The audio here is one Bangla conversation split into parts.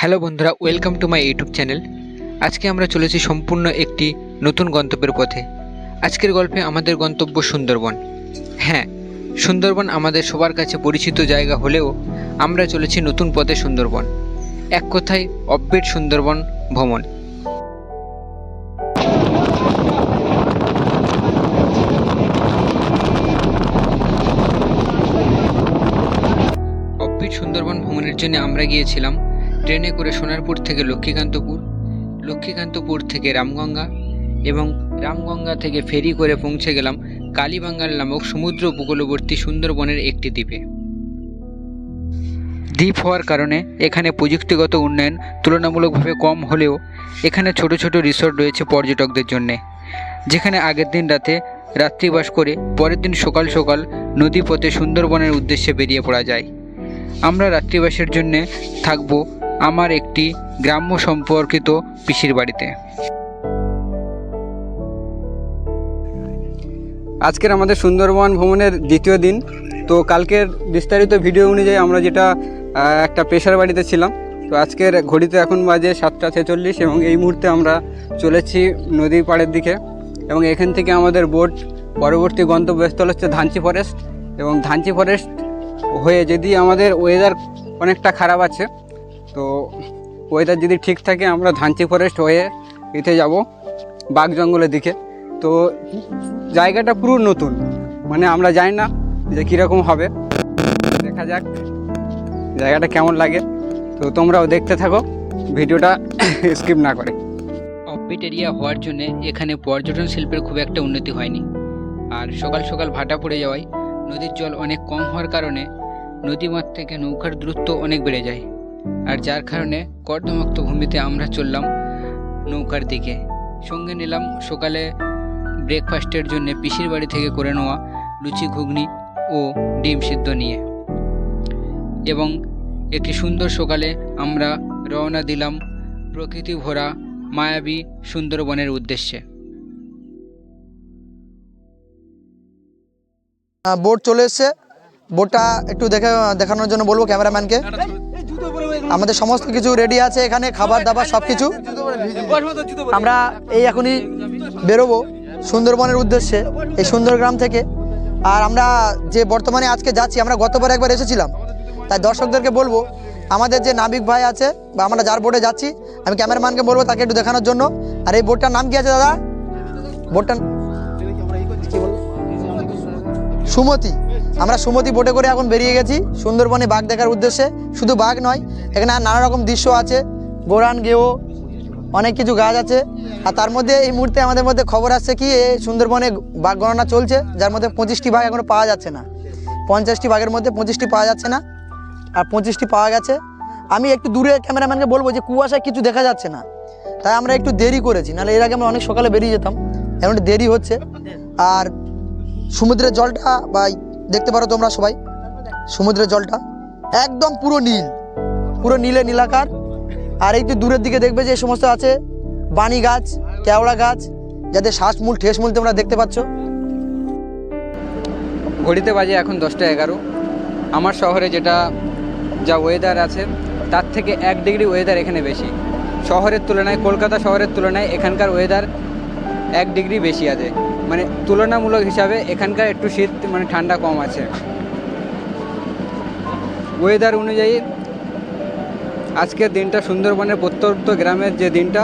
হ্যালো বন্ধুরা, welcome to my YouTube channel. আজকে আমরা চলেছি সম্পূর্ণ একটি নতুন গন্তব্যের পথে। আজকের গল্পে আমাদের গন্তব্য সুন্দরবন। হ্যাঁ সুন্দরবন আমাদের সবার কাছে পরিচিত জায়গা হলেও আমরা চলেছি নতুন পথে সুন্দরবন। এক কথায়, অব্যেট সুন্দরবন ভ্রমণ। অব্বিট সুন্দরবন ভ্রমণের জন্য আমরা গিয়েছিলাম ট্রেনে করে সোনারপুর থেকে লক্ষ্মীকান্তপুর লক্ষ্মীকান্তপুর থেকে রামগঙ্গা এবং রামগঙ্গা থেকে ফেরি করে পৌঁছে গেলাম কালীবাঙ্গাল নামক সমুদ্র উপকূলবর্তী সুন্দরবনের একটি দ্বীপে। দ্বীপ হওয়ার কারণে এখানে প্রযুক্তিগত উন্নয়ন তুলনামূলকভাবে কম হলেও এখানে ছোট ছোট রিসোর্ট রয়েছে পর্যটকদের জন্যে, যেখানে আগের দিন রাতে রাত্রিবাস করে পরের দিন সকাল সকাল নদীপথে সুন্দরবনের উদ্দেশ্যে বেরিয়ে পড়া যায়। আমরা রাত্রিবাসের জন্যে থাকব আমার একটি গ্রাম্য সম্পর্কিত পিসির বাড়িতে। আজকের আমাদের সুন্দরবন ভ্রমণের দ্বিতীয় দিন। তো কালকের বিস্তারিত ভিডিও অনুযায়ী আমরা যেটা একটা পেশার বাড়িতে ছিলাম। তো আজকের ঘড়িতে এখন বাজে সাতটা ছেচল্লিশ এবং এই মুহূর্তে আমরা চলেছি নদী পাড়ের দিকে। এবং এখান থেকে আমাদের বোট পরবর্তী গন্তব্যস্থল হচ্ছে ধানচি ফরেস্ট এবং ধানচি ফরেস্ট হয়ে যদি আমাদের ওয়েদার অনেকটা খারাপ আছে তো ওয়েদার যদি ঠিক থাকে, আমরা ধানচি ফরেস্ট হয়ে এতে যাব, বাঘ জঙ্গলের দিকে। তো জায়গাটা পুরো নতুন মানে আমরা জানি না যে কীরকম হবে। দেখা যাক জায়গাটা কেমন লাগে। তো তোমরাও দেখতে থাকো, ভিডিওটা স্কিপ না করে। অফবিট এরিয়া হওয়ার জন্য এখানে পর্যটন শিল্পের খুব একটা উন্নতি হয়নি। আর সকাল সকাল ভাটা পড়ে যাওয়ায় নদীর জল অনেক কম হওয়ার কারণে নদীমাঠ থেকে নৌকার দূরত্ব অনেক বেড়ে যায়। আর যার কারণে কর্দমাক্ত ভূমিতে আমরা চললাম নৌকার দিকে। সঙ্গে নিলাম সকালে ব্রেকফাস্টের জন্য পিসির বাড়ি থেকে করে নেওয়া লুচি ঘুগনি ও ডিম সিদ্ধ নিয়ে। এবং একটি সুন্দর সকালে আমরা রওনা দিলাম প্রকৃতি ভরা মায়াবী সুন্দরবনের উদ্দেশ্যে। বোট চলে এসছে। বোটটা একটু দেখে দেখানোর জন্য বলব ক্যামেরাম্যানকে। আমাদের সমস্ত কিছু রেডি আছে এখানে খাবার দাবার সব কিছু আমরা এই এখনই বেরোবো সুন্দরবনের উদ্দেশ্যে এই সুন্দরগ্রাম থেকে। আর আমরা যে বর্তমানে আজকে যাচ্ছি আমরা গতবার একবার এসেছিলাম। তাই দর্শকদেরকে বলব আমাদের যে নাবিক ভাই আছে বা আমরা যার বোটে যাচ্ছি আমি ক্যামেরাম্যানকে বলব তাকে একটু দেখানোর জন্য। আর এই বোটটার নাম কি আছে দাদা? বোটটা সুমতি। আমরা সুমতি বোটে করে এখন বেরিয়ে গেছি সুন্দরবনে বাঘ দেখার উদ্দেশ্যে। শুধু বাঘ নয়, এখানে আর নানা রকম দৃশ্য আছে। গোরান, গেও, অনেক কিছু গাছ আছে। আর তার মধ্যে এই মুহূর্তে আমাদের মধ্যে খবর আসছে কি সুন্দরবনে বাঘ গণনা চলছে, যার মধ্যে পঁচিশটি বাঘ এখনও পাওয়া যাচ্ছে না। পঞ্চাশটি বাঘের মধ্যে পঁচিশটি পাওয়া যাচ্ছে না, আর পঁচিশটি পাওয়া গেছে। আমি একটু দূরে ক্যামেরাম্যানকে বলব যে কুয়াশায় কিছু দেখা যাচ্ছে না। তাই আমরা একটু দেরি করেছি, নাহলে এর আগে আমরা অনেক সকালে বেরিয়ে যেতাম। এখন দেরি হচ্ছে। আর সমুদ্রের জলটা বা দেখতে পারো তোমরা সবাই? সমুদ্রের জলটা একদম পুরো নীল। পুরো নীলে নীলাকার। আর একটু দূরের দিকে দেখবে যে সমস্ত আছে বানি গাছ, কেওড়া গাছ, যাদের শ্বাসমূল ঠেসমূল তোমরা দেখতে পাচ্ছ। ঘড়িতে বাজে এখন দশটা এগারো। আমার শহরে যেটা যা ওয়েদার আছে, তার থেকে এক ডিগ্রি ওয়েদার এখানে বেশি। শহরের তুলনায়, কলকাতা শহরের তুলনায় এখানকার ওয়েদার এক ডিগ্রি বেশি আছে। মানে তুলনামূলক হিসাবে এখানকার একটু শীত মানে ঠান্ডা কম আছে। ওয়েদার অনুযায়ী, আজকের দিনটা সুন্দরবনের প্রত্যন্ত গ্রামের যে দিনটা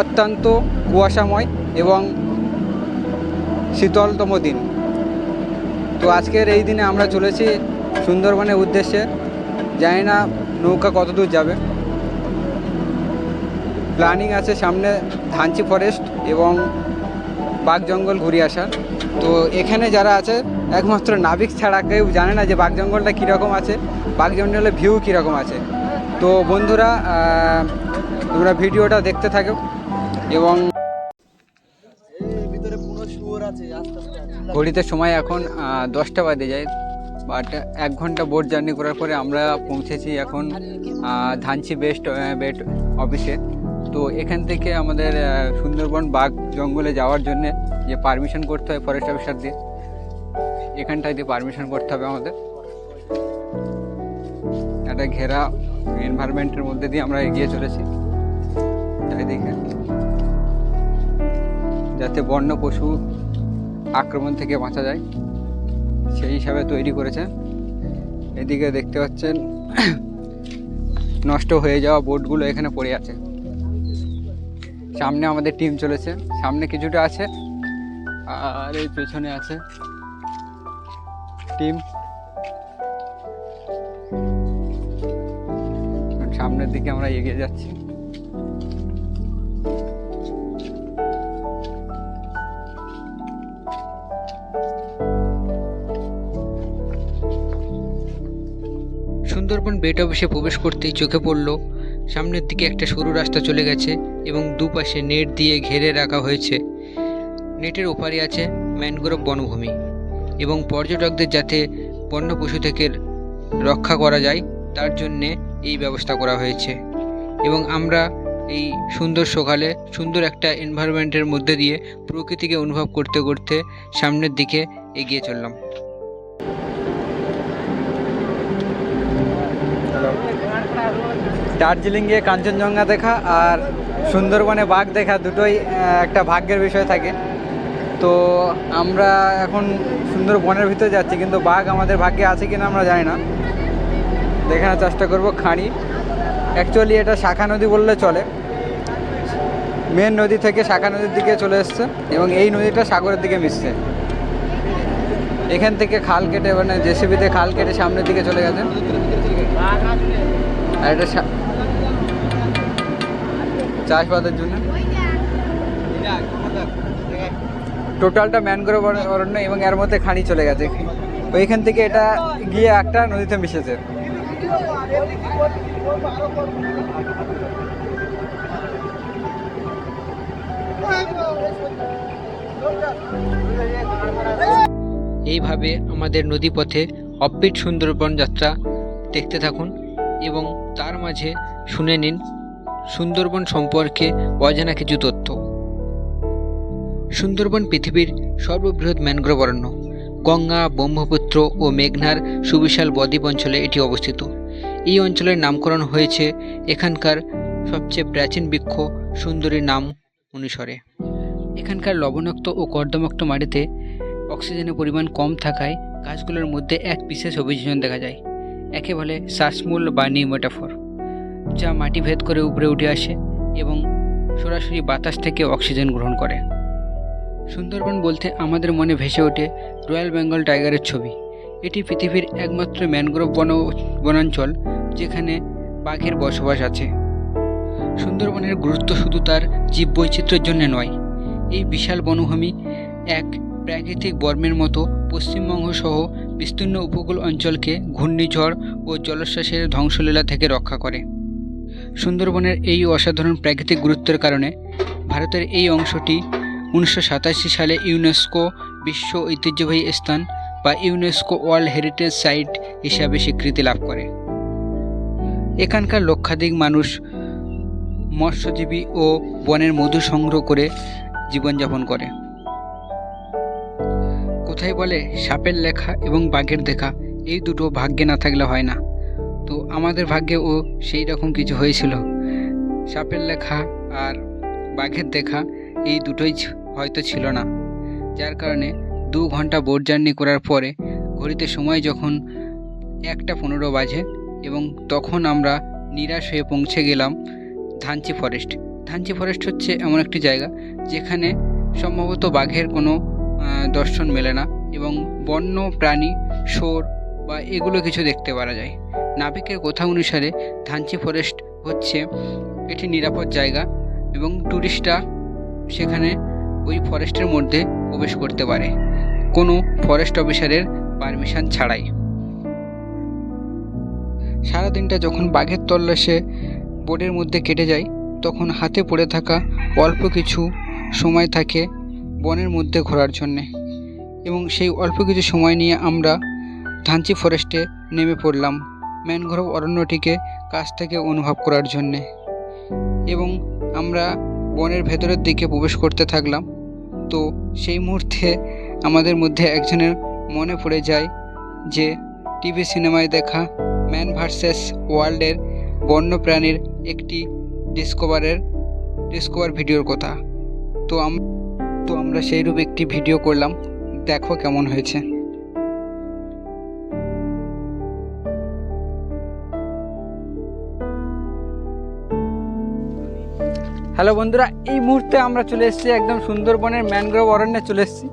অত্যন্ত কুয়াশাময় এবং শীতলতম দিন। তো আজকের এই দিনে আমরা চলেছি সুন্দরবনের উদ্দেশ্যে। জানি না নৌকা কত দূর যাবে। প্ল্যানিং আছে সামনে ধানচি ফরেস্ট এবং বাঘ জঙ্গল ঘুরে আসার। তো এখানে যারা আছে, একমাত্র নাবিক ছাড়া কেউ জানে না যে বাঘ জঙ্গলটা কীরকম আছে, বাঘ জঙ্গলের ভিউ কীরকম আছে। তো বন্ধুরা তোমরা ভিডিওটা দেখতে থাকো এবং ঘড়িতে সময় এখন দশটা বাজে যায় বাট এক ঘণ্টা বোট জার্নি করার পরে আমরা পৌঁছেছি এখন ধানচি বেস্ট বেট অফিসে তো এখান থেকে আমাদের সুন্দরবন বাঘ জঙ্গলে যাওয়ার জন্য যে পারমিশন করতে হয় ফরেস্ট অফিসার দিয়ে এখানটায় দিয়ে পারমিশন করতে হবে আমাদের। একটা ঘেরা এনভায়রনমেন্টের মধ্যে দিয়ে আমরা এগিয়ে চলেছি। চারিদিকে যাতে বন্য পশু আক্রমণ থেকে বাঁচা যায়, সেই হিসাবে তৈরি করেছে। এদিকে দেখতে পাচ্ছেন, নষ্ট হয়ে যাওয়া বোটগুলো এখানে পড়ে আছে। সামনে আমাদের টিম চলেছে। সামনে কিছুটা আছে, আর এই পেছনে আছে টিম সামনের দিকে আমরা এগিয়ে যাচ্ছি। সুন্দরবন বেট অফিসে প্রবেশ করতেই চোখে পড়ল সামনের দিকে একটা সরু রাস্তা চলে গেছে এবং দুপাশে নেট দিয়ে ঘেরে রাখা হয়েছে। নেটের ওপারে আছে ম্যানগ্রোভ বনভূমি এবং পর্যটকদের যাতে বন্য পশু থেকে রক্ষা করা যায়, তার জন্যে এই ব্যবস্থা করা হয়েছে। এবং আমরা এই সুন্দর সকালে সুন্দর একটা এনভায়রনমেন্টের মধ্যে দিয়ে প্রকৃতিকে অনুভব করতে করতে সামনের দিকে এগিয়ে চললাম। দার্জিলিং গিয়ে কাঞ্চনজঙ্ঘা দেখা আর সুন্দরবনে বাঘ দেখা দুটোই একটা ভাগ্যের বিষয় থাকে। তো আমরা এখন সুন্দরবনের ভিতরে যাচ্ছি, কিন্তু বাঘ আমাদের ভাগ্যে আছে কিনা আমরা জানি না। দেখানোর চেষ্টা করব খাঁড়ি। অ্যাকচুয়ালি এটা শাখা নদী বললে চলে। মেন নদী থেকে শাখা নদীর দিকে চলে এসছে এবং এই নদীটা সাগরের দিকে মিশছে। এখান থেকে খাল কেটে মানে জেসিবিতে খাল কেটে সামনের দিকে চলে গেছে। আর এটা চাষবাদের জন্য। টোটালটা ম্যানগ্রোভ অরণ্য এবং এর মধ্যে খানি চলে গেছে। ওইখান থেকে এটা গিয়ে একটা নদীতে মিশেছে। এইভাবে আমাদের নদীপথে অপিট সুন্দরবন যাত্রা দেখতে থাকুন। এবং তার মাঝে শুনে নিন সুন্দরবন সম্পর্কে অজানা কিছু তথ্য। সুন্দরবন পৃথিবীর সর্ববৃহৎ ম্যানগ্রোভ অরণ্য গঙ্গা, ব্রহ্মপুত্র ও মেঘনার সুবিশাল বদ্বীপ অঞ্চলে এটি অবস্থিত। এই অঞ্চলের নামকরণ হয়েছে এখানকার সবচেয়ে প্রাচীন বৃক্ষ সুন্দরীর নাম অনুসারে। এখানকার লবণাক্ত ও কর্দমাক্ত মাটিতে অক্সিজেনের পরিমাণ কম থাকায় গাছগুলোর মধ্যে এক বিশেষ অভিযোজন দেখা যায়। একে বলে শ্বাসমূল বা নিউমেটাফর, যা মাটি ভেদ করে উপরে উঠে আসে এবং সরাসরি বাতাস থেকে অক্সিজেন গ্রহণ করে। সুন্দরবন বলতে আমাদের মনে ভেসে ওঠে রয়্যাল বেঙ্গল টাইগারের ছবি। এটি পৃথিবীর একমাত্র ম্যানগ্রোভ বন, বনাঞ্চল যেখানে বাঘের বসবাস আছে। সুন্দরবনের গুরুত্ব শুধু তার জীববৈচিত্র্যের জন্য নয়, এই বিশাল বনভূমি এক প্রাকৃতিক বর্মের মতো পশ্চিমবঙ্গ সহ বিস্তীর্ণ উপকূল অঞ্চলকে ঘূর্ণিঝড় ও জলোচ্ছ্বাসের ধ্বংসলীলা থেকে রক্ষা করে। সুন্দরবনের এই অসাধারণ প্রাকৃতিক গুরুত্বের কারণে ভারতের এই অংশটি উনিশশো সাতাশি সালে ইউনেস্কো বিশ্ব ঐতিহ্যবাহী স্থান বা ইউনেস্কো ওয়ার্ল্ড হেরিটেজ সাইট হিসাবে স্বীকৃতি লাভ করে। এখানকার লক্ষাধিক মানুষ মৎস্যজীবী ও বনের মধু সংগ্রহ করে জীবনযাপন করে। কোথায় বলে? সাপের লেখা এবং বাঘের দেখা। এই দুটো ভাগ্যে না থাকলে হয় না। তো আমাদের ভাগ্যেও সেই রকম কিছু হয়েছিল। সাপের লেখা আর বাঘের দেখা এই দুটোই হয়তো ছিল না। যার কারণে দু ঘণ্টা বোট জার্নি করার পরে ঘড়িতে সময় যখন একটা পনেরো বাজে এবং তখন আমরা নিরাশ হয়ে পৌঁছে গেলাম ধানচি ফরেস্ট। ধানচি ফরেস্ট হচ্ছে এমন একটি জায়গা যেখানে সম্ভবত বাঘের কোনো দর্শন মেলে না এবং বন্য, প্রাণী, শোর বা এগুলো কিছু দেখতে পারা যায়। নাবিকের কথা অনুসারে ধানচি ফরেস্ট হচ্ছে এটি নিরাপদ জায়গা এবং ট্যুরিস্টরা সেখানে ওই ফরেস্টের মধ্যে প্রবেশ করতে পারে। কোনো ফরেস্ট অফিসারের পারমিশন ছাড়াই। সারাদিনটা যখন বাঘের তল্লাশে বোর্ডের মধ্যে কেটে যায়, তখন হাতে পড়ে থাকা অল্প কিছু সময় থাকে বনের মধ্যে ঘোরার জন্যে। এবং সেই অল্প কিছু সময় নিয়ে আমরা ধানচি ফরেস্টে নেমে পড়লাম ম্যানগ্রোভ অরণ্যটিকে কাছ থেকে অনুভব করার জন্যে। এবং আমরা বনের ভেতরের দিকে প্রবেশ করতে থাকলাম। তো সেই মুহূর্তে আমাদের মধ্যে একজনের মনে পড়ে যায় যে, টিভি সিনেমায় দেখা ম্যান ভার্সেস ওয়ার্ল্ডের বন্য প্রাণীর একটি ডিসকভারের, ডিসকভার ভিডিওর কথা। তো আম তো আমরা সেই রূপ একটি ভিডিও করলাম। দেখো কেমন হয়েছে। হ্যালো বন্ধুরা, এই মুহূর্তে আমরা চলে এসেছি একদম সুন্দরবনের ম্যানগ্রোভ অরণ্যে চলে এসেছি।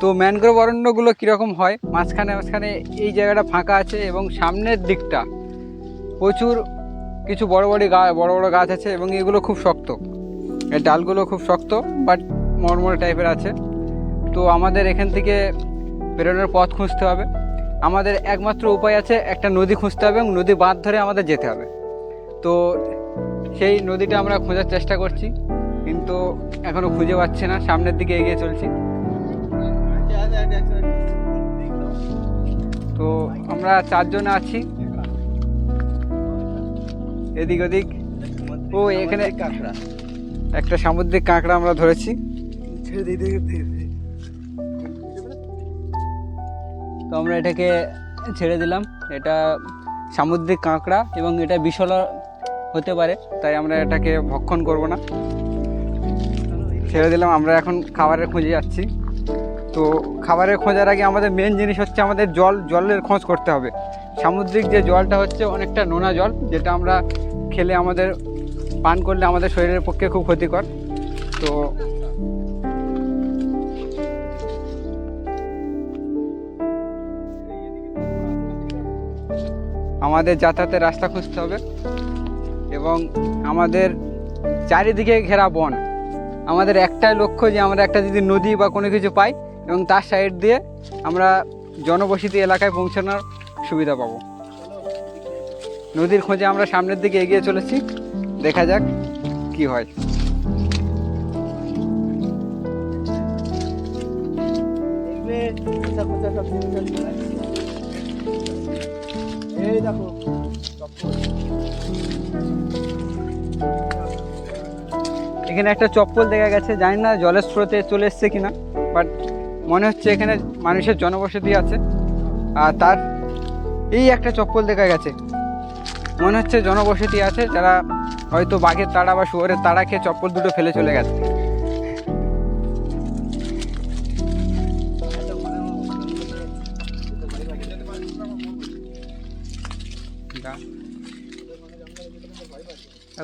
তো ম্যানগ্রোভ অরণ্যগুলো কীরকম হয়? মাঝখানে মাঝখানে এই জায়গাটা ফাঁকা আছে এবং সামনের দিকটা প্রচুর কিছু বড় বড় গা, বড় বড় গাছ আছে এবং এগুলো খুব শক্ত। এর ডালগুলো খুব শক্ত বাট মরমরে টাইপের আছে। তো আমাদের এখান থেকে বেরোনোর পথ খুঁজতে হবে। আমাদের একমাত্র উপায় আছে একটা নদী খুঁজতে হবে এবং নদী বাঁধ ধরে আমাদের যেতে হবে। তো সেই নদীটা আমরা খোঁজার চেষ্টা করছি, কিন্তু এখনও খুঁজে পাচ্ছি না। সামনের দিকে এগিয়ে চলছি। তো আমরা চারজন আছি। এদিক ওদিক। ও, এখানে একটা সামুদ্রিক কাঁকড়া আমরা ধরেছি। তো আমরা এটাকে ছেড়ে দিলাম। এটা সামুদ্রিক কাঁকড়া এবং এটা বিশলা হতে পারে, তাই আমরা এটাকে ভক্ষণ করব না। ছেড়ে দিলাম, আমরা এখন খাবারের খোঁজে যাচ্ছি। তো খাবারের খোঁজার আগে আমাদের মেন জিনিস হচ্ছে আমাদের জল, জলের খোঁজ করতে হবে। সামুদ্রিক যে জলটা হচ্ছে অনেকটা নোনা জল, যেটা আমরা খেলে আমাদের, পান করলে আমাদের শরীরের পক্ষে খুব ক্ষতিকর। তো আমাদের যাতায়াতের রাস্তা খুঁজতে হবে এবং আমাদের চারিদিকে ঘেরা বন। আমাদের একটাই লক্ষ্য যে আমরা একটা যদি নদী বা কোনো কিছু পাই এবং তার সাইড দিয়ে আমরা জনবসতি এলাকায় পৌঁছানোর সুবিধা পাবো। নদীর খোঁজে আমরা সামনের দিকে এগিয়ে চলেছি। দেখা যাক কি হয়। এই দেখো। এখানে একটা চপ্পল দেখা গেছে, জানি না জলের স্রোতে চলে এসছে কিনা বাট মনে হচ্ছে এখানে মানুষের জনবসতি আছে। আর তার এই একটা চপ্পল দেখা গেছে। মনে হচ্ছে জনবসতি আছে, যারা হয়তো বাঘের তাড়া বা শুয়োরের তাড়া খেয়ে চপ্পল দুটো ফেলে চলে গেছে।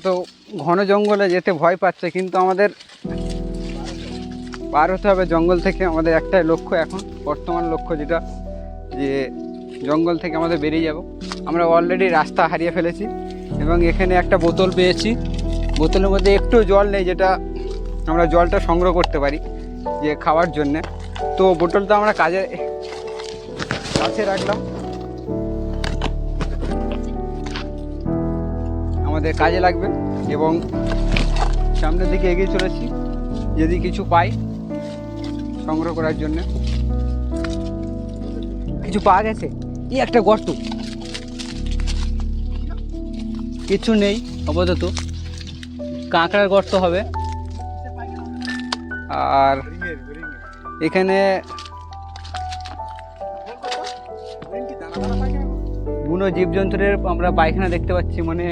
এত ঘন জঙ্গলে যেতে ভয় পাচ্ছে, কিন্তু আমাদের পার হতে হবে জঙ্গল থেকে। আমাদের একটাই লক্ষ্য এখন, বর্তমান লক্ষ্য যেটা, যে জঙ্গল থেকে আমাদের বেরিয়ে যাব। আমরা অলরেডি রাস্তা হারিয়ে ফেলেছি এবং এখানে একটা বোতল পেয়েছি। বোতলের মধ্যে একটু জল নেই, যেটা আমরা জলটা সংগ্রহ করতে পারি, যে খাওয়ার জন্যে। তো বোতলটা আমরা কাজে, কাছে রাখলাম। আমাদের কাজে লাগবে এবং সামনের দিকে এগিয়ে চলেছি, যদি কিছু পাই সংগ্রহ করার জন্য। কিছু পাওয়া গেছে? এই একটা গর্ত। কিছু নেই, আপাতত। কাঁকড়ার গর্ত হবে। আর এখানে বুনো জীবজন্তুর আমরা পায়খানা দেখতে পাচ্ছি মানে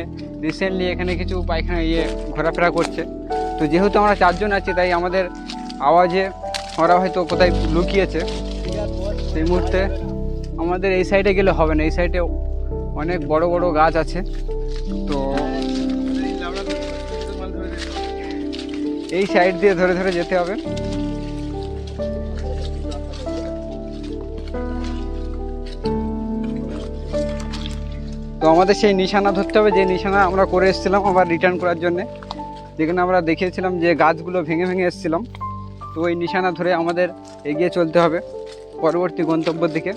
রিসেন্টলি এখানে কিছু পায়খানা ইয়ে ঘোরাফেরা করছে। তো যেহেতু আমরা চারজন আছি, তাই আমাদের আওয়াজে ওরা হয়তো কোথায় লুকিয়েছে। সেই মুহূর্তে আমাদের এই সাইডে গেলে হবে না। এই সাইডে অনেক বড় বড় গাছ আছে। তো এই সাইড দিয়ে ধরে ধরে যেতে হবে। তো আমাদের সেই নিশানা ধরতে হবে, যে নিশানা আমরা করে এসেছিলাম আবার রিটার্ন করার জন্যে। যেখানে আমরা দেখিয়েছিলাম যে গাছগুলো ভেঙে ভেঙে এসেছিলাম। তো ওই নিশানা ধরে আমাদের এগিয়ে চলতে হবে, পরবর্তী গন্তব্যের দিকে।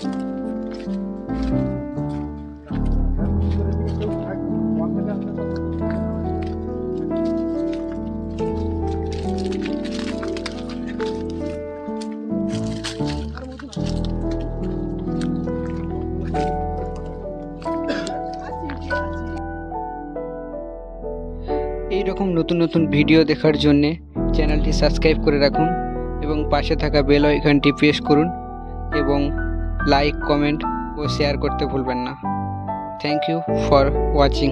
এই রকম নতুন নতুন ভিডিও দেখার জন্যে চ্যানেলটি সাবস্ক্রাইব করে রাখুন এবং পাশে থাকা বেল আইকনটি প্রেস করুন এবং লাইক, কমেন্ট ও শেয়ার করতে ভুলবেন না। Thank you for watching